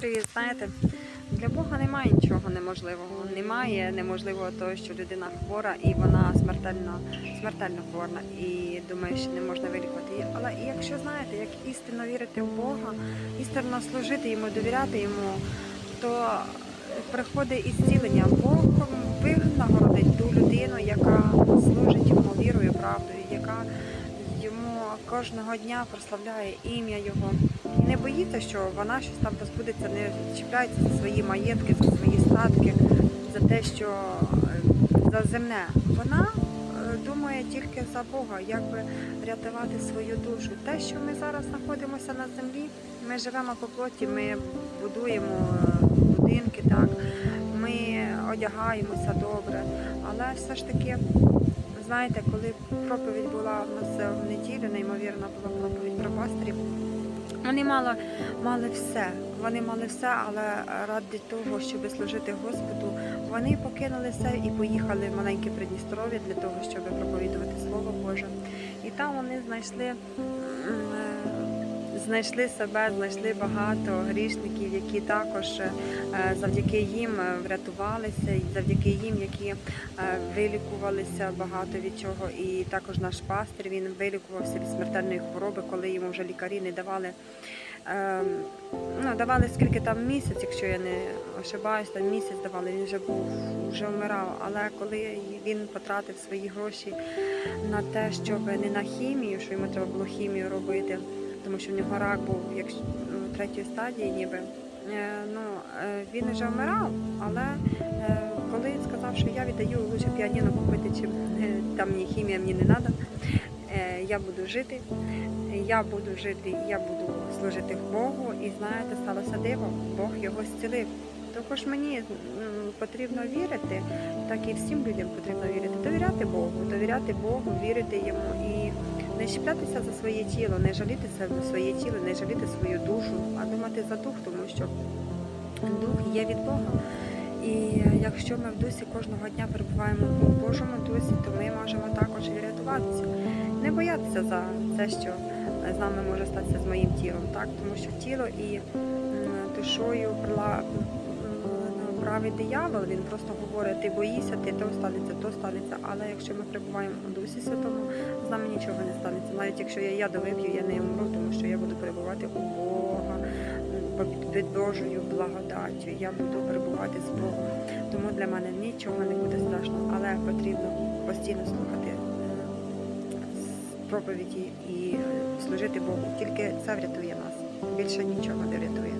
Привіт, знаєте, для Бога немає нічого неможливого. Немає неможливого того, що людина хвора і вона смертельно, смертельно хвора і думає, що не можна вилікувати її. Але якщо знаєте, як істинно вірити в Бога, істинно служити йому, довіряти йому, то приходить ісцілення. Бог винагородить ту людину, яка служить йому вірою, правдою, яка йому кожного дня прославляє ім'я Його. Не боїться, що вона щось там позбудеться, не чіпляється за свої маєтки, за свої статки, за те, що е, за земне. Вона е, думає тільки за Бога, як би рятувати свою душу. Те, що ми зараз знаходимося на землі, ми живемо по плоті, ми будуємо е, будинки, так, ми одягаємося добре, але все ж таки. Знаєте, коли проповідь була в нас в неділю, неймовірна була проповідь про пастирів, вони мали, мали все. Вони мали все, але ради того, щоб служити Господу, вони покинули все і поїхали в маленьке Придністров'я для того, щоб проповідувати Слово Боже. І там вони знайшли, е, знайшли себе, знайшли багато грішників, які також е, завдяки їм е, врятувалися, і завдяки їм, які е, вилікувалися багато від чого. І також наш пастир він вилікувався від смертельної хвороби, коли йому вже лікарі не давали. Ем, ну, давали скільки там місяць, якщо я не ошибаюсь, там місяць давали, він вже був вже вмирав. Але коли він потратив свої гроші на те, щоб не на хімію, що йому треба було хімію робити, тому що в нього рак був як ну, третьої стадії, ніби. Е, Ну, е, він вже вмирав, але е, коли він сказав, що я віддаю лучше піаніно купити, чим е, там мені хімія мені не треба, я буду жити, я буду жити, я буду служити Богу. І знаєте, сталося диво, Бог його зцілив. Також мені потрібно вірити, так і всім людям потрібно вірити, довіряти Богу, довіряти Богу, вірити йому і не чіплятися за своє тіло, не жалітися за своє тіло, не жаліти свою душу, а думати за дух, тому що дух є від Бога. І якщо ми в дусі кожного дня перебуваємо у Божому дусі, то ми можемо також і рятуватися. Не боятися за те, що з нами може статися з моїм тілом, так? тому що тіло і душою править диявол, він просто говорить, ти боїшся, ти то станеться, то станеться. Але якщо ми перебуваємо у Дусі Святому, з нами нічого не станеться. Навіть якщо я яду вип'ю, я не вмру, тому що я буду перебувати у Бога під- Божою благодаттю. Я буду перебувати з Богом. Тому для мене нічого не буде страшного, але потрібно постійно слухати е, проповіді і служити Богу. Тільки це врятує нас. Більше нічого не врятує.